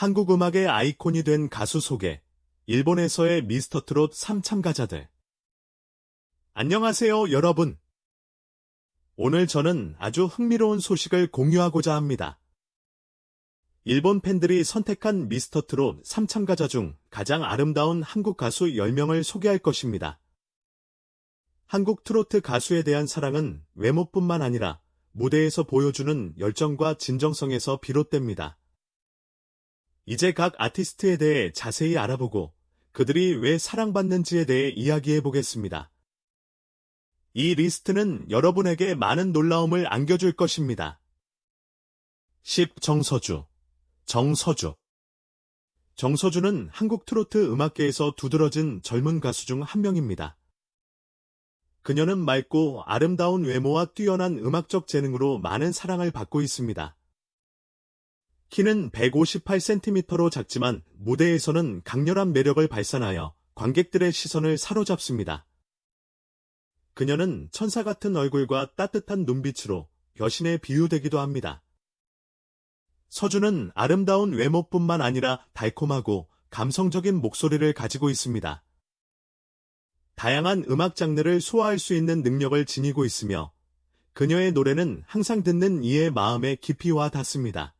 한국 음악의 아이콘이 된 가수 소개, 일본에서의 미스터 트롯 3참가자들. 안녕하세요, 여러분. 오늘 저는 아주 흥미로운 소식을 공유하고자 합니다. 일본 팬들이 선택한 미스터 트롯 3참가자 중 가장 아름다운 한국 가수 10명을 소개할 것입니다. 한국 트로트 가수에 대한 사랑은 외모뿐만 아니라 무대에서 보여주는 열정과 진정성에서 비롯됩니다. 이제 각 아티스트에 대해 자세히 알아보고 그들이 왜 사랑받는지에 대해 이야기해 보겠습니다. 이 리스트는 여러분에게 많은 놀라움을 안겨줄 것입니다. 10. 정서주 정서주 정서주는 한국 트로트 음악계에서 두드러진 젊은 가수 중 한 명입니다. 그녀는 맑고 아름다운 외모와 뛰어난 음악적 재능으로 많은 사랑을 받고 있습니다. 키는 158cm로 작지만 무대에서는 강렬한 매력을 발산하여 관객들의 시선을 사로잡습니다. 그녀는 천사 같은 얼굴과 따뜻한 눈빛으로 여신에 비유되기도 합니다. 서주는 아름다운 외모뿐만 아니라 달콤하고 감성적인 목소리를 가지고 있습니다. 다양한 음악 장르를 소화할 수 있는 능력을 지니고 있으며 그녀의 노래는 항상 듣는 이의 마음에 깊이 와 닿습니다.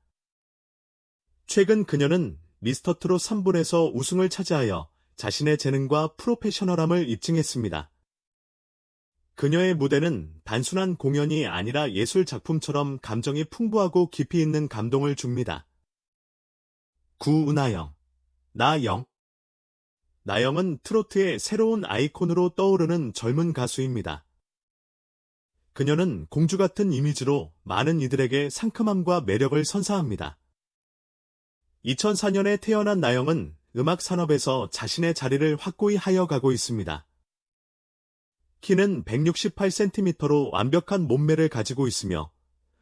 최근 그녀는 미스터 트롯 3분에서 우승을 차지하여 자신의 재능과 프로페셔널함을 입증했습니다. 그녀의 무대는 단순한 공연이 아니라 예술 작품처럼 감정이 풍부하고 깊이 있는 감동을 줍니다. 구은하영, 나영. 나영은 트로트의 새로운 아이콘으로 떠오르는 젊은 가수입니다. 그녀는 공주 같은 이미지로 많은 이들에게 상큼함과 매력을 선사합니다. 2004년에 태어난 나영은 음악 산업에서 자신의 자리를 확고히 하여 가고 있습니다. 키는 168cm로 완벽한 몸매를 가지고 있으며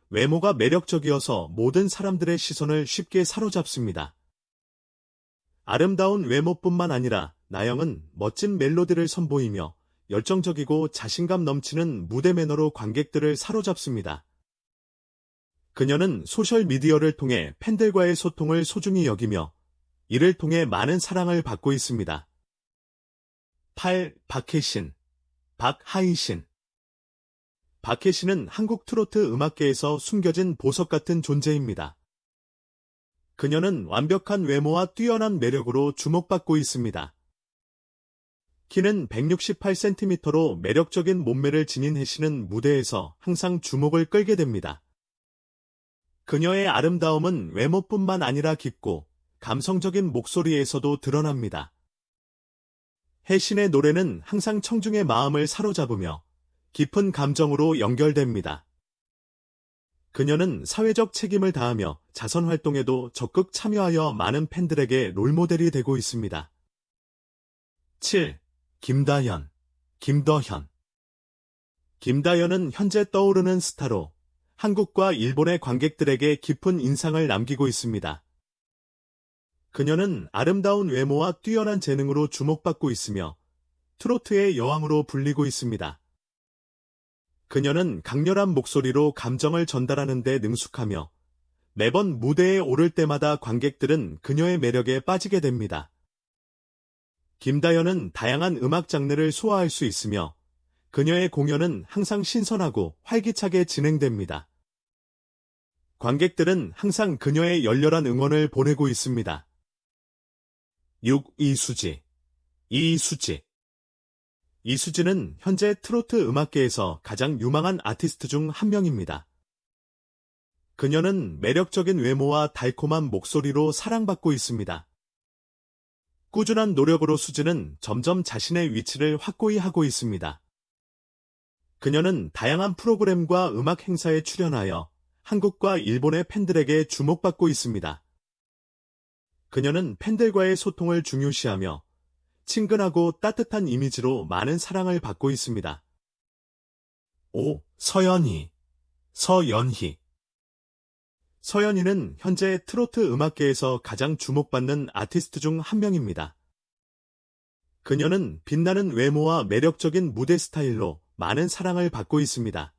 외모가 매력적이어서 모든 사람들의 시선을 쉽게 사로잡습니다. 아름다운 외모뿐만 아니라 나영은 멋진 멜로디를 선보이며 열정적이고 자신감 넘치는 무대 매너로 관객들을 사로잡습니다. 그녀는 소셜미디어를 통해 팬들과의 소통을 소중히 여기며 이를 통해 많은 사랑을 받고 있습니다. 8. 박혜신 박하이신 박혜신은 한국 트로트 음악계에서 숨겨진 보석 같은 존재입니다. 그녀는 완벽한 외모와 뛰어난 매력으로 주목받고 있습니다. 키는 168cm로 매력적인 몸매를 지닌 혜신은 무대에서 항상 주목을 끌게 됩니다. 그녀의 아름다움은 외모뿐만 아니라 깊고 감성적인 목소리에서도 드러납니다. 혜신의 노래는 항상 청중의 마음을 사로잡으며 깊은 감정으로 연결됩니다. 그녀는 사회적 책임을 다하며 자선 활동에도 적극 참여하여 많은 팬들에게 롤모델이 되고 있습니다. 7. 김다현, 김더현 김다현은 현재 떠오르는 스타로 한국과 일본의 관객들에게 깊은 인상을 남기고 있습니다. 그녀는 아름다운 외모와 뛰어난 재능으로 주목받고 있으며 트로트의 여왕으로 불리고 있습니다. 그녀는 강렬한 목소리로 감정을 전달하는 데 능숙하며 매번 무대에 오를 때마다 관객들은 그녀의 매력에 빠지게 됩니다. 김다연은 다양한 음악 장르를 소화할 수 있으며 그녀의 공연은 항상 신선하고 활기차게 진행됩니다. 관객들은 항상 그녀의 열렬한 응원을 보내고 있습니다. 6. 이수지 이수지 이수지는 현재 트로트 음악계에서 가장 유망한 아티스트 중 한 명입니다. 그녀는 매력적인 외모와 달콤한 목소리로 사랑받고 있습니다. 꾸준한 노력으로 수지는 점점 자신의 위치를 확고히 하고 있습니다. 그녀는 다양한 프로그램과 음악 행사에 출연하여 한국과 일본의 팬들에게 주목받고 있습니다. 그녀는 팬들과의 소통을 중요시하며 친근하고 따뜻한 이미지로 많은 사랑을 받고 있습니다. 5. 서연희 서연희 서연희는 현재 트로트 음악계에서 가장 주목받는 아티스트 중 한 명입니다. 그녀는 빛나는 외모와 매력적인 무대 스타일로 많은 사랑을 받고 있습니다.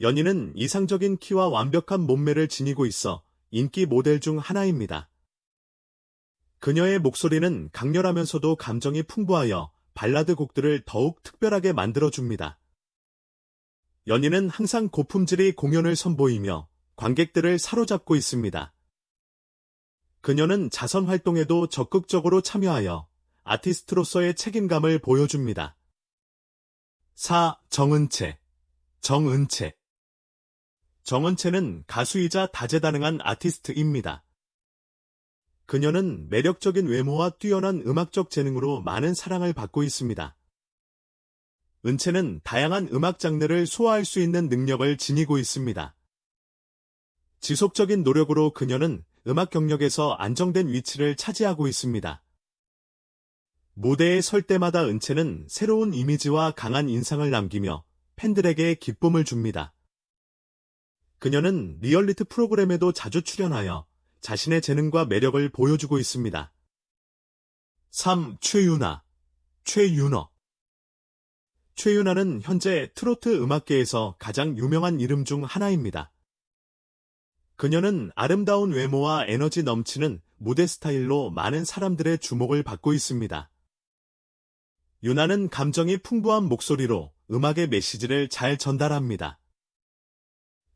연희는 이상적인 키와 완벽한 몸매를 지니고 있어 인기 모델 중 하나입니다. 그녀의 목소리는 강렬하면서도 감정이 풍부하여 발라드 곡들을 더욱 특별하게 만들어줍니다. 연인은 항상 고품질의 공연을 선보이며 관객들을 사로잡고 있습니다. 그녀는 자선 활동에도 적극적으로 참여하여 아티스트로서의 책임감을 보여줍니다. 4. 정은채 정은채 정은채는 가수이자 다재다능한 아티스트입니다. 그녀는 매력적인 외모와 뛰어난 음악적 재능으로 많은 사랑을 받고 있습니다. 은채는 다양한 음악 장르를 소화할 수 있는 능력을 지니고 있습니다. 지속적인 노력으로 그녀는 음악 경력에서 안정된 위치를 차지하고 있습니다. 무대에 설 때마다 은채는 새로운 이미지와 강한 인상을 남기며 팬들에게 기쁨을 줍니다. 그녀는 리얼리티 프로그램에도 자주 출연하여 자신의 재능과 매력을 보여주고 있습니다. 3. 최유나 최윤어 최윤아는 현재 트로트 음악계에서 가장 유명한 이름 중 하나입니다. 그녀는 아름다운 외모와 에너지 넘치는 무대 스타일로 많은 사람들의 주목을 받고 있습니다. 유나는 감정이 풍부한 목소리로 음악의 메시지를 잘 전달합니다.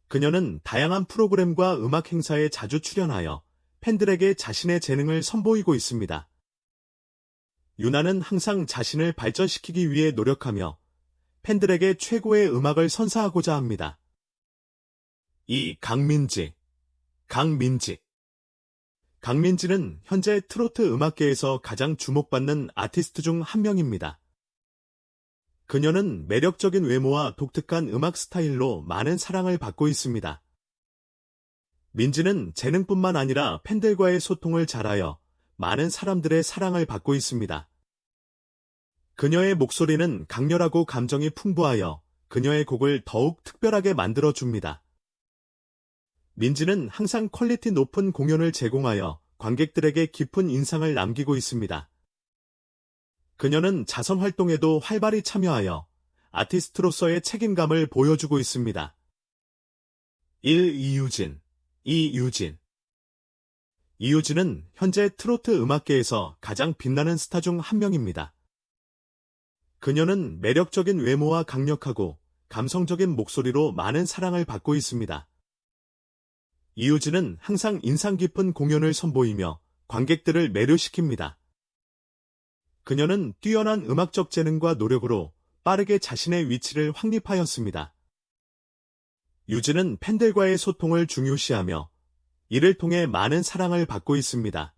그녀는 다양한 프로그램과 음악 행사에 자주 출연하여 팬들에게 자신의 재능을 선보이고 있습니다. 유나는 항상 자신을 발전시키기 위해 노력하며 팬들에게 최고의 음악을 선사하고자 합니다. 2. 강민지 강민지 강민지는 현재 트로트 음악계에서 가장 주목받는 아티스트 중 한 명입니다. 그녀는 매력적인 외모와 독특한 음악 스타일로 많은 사랑을 받고 있습니다. 민지는 재능뿐만 아니라 팬들과의 소통을 잘하여 많은 사람들의 사랑을 받고 있습니다. 그녀의 목소리는 강렬하고 감정이 풍부하여 그녀의 곡을 더욱 특별하게 만들어줍니다. 민지는 항상 퀄리티 높은 공연을 제공하여 관객들에게 깊은 인상을 남기고 있습니다. 그녀는 자선 활동에도 활발히 참여하여 아티스트로서의 책임감을 보여주고 있습니다. 1. 이유진 2. 유진 이유진은 현재 트로트 음악계에서 가장 빛나는 스타 중 한 명입니다. 그녀는 매력적인 외모와 강력하고 감성적인 목소리로 많은 사랑을 받고 있습니다. 이유진은 항상 인상 깊은 공연을 선보이며 관객들을 매료시킵니다. 그녀는 뛰어난 음악적 재능과 노력으로 빠르게 자신의 위치를 확립하였습니다. 유진은 팬들과의 소통을 중요시하며 이를 통해 많은 사랑을 받고 있습니다.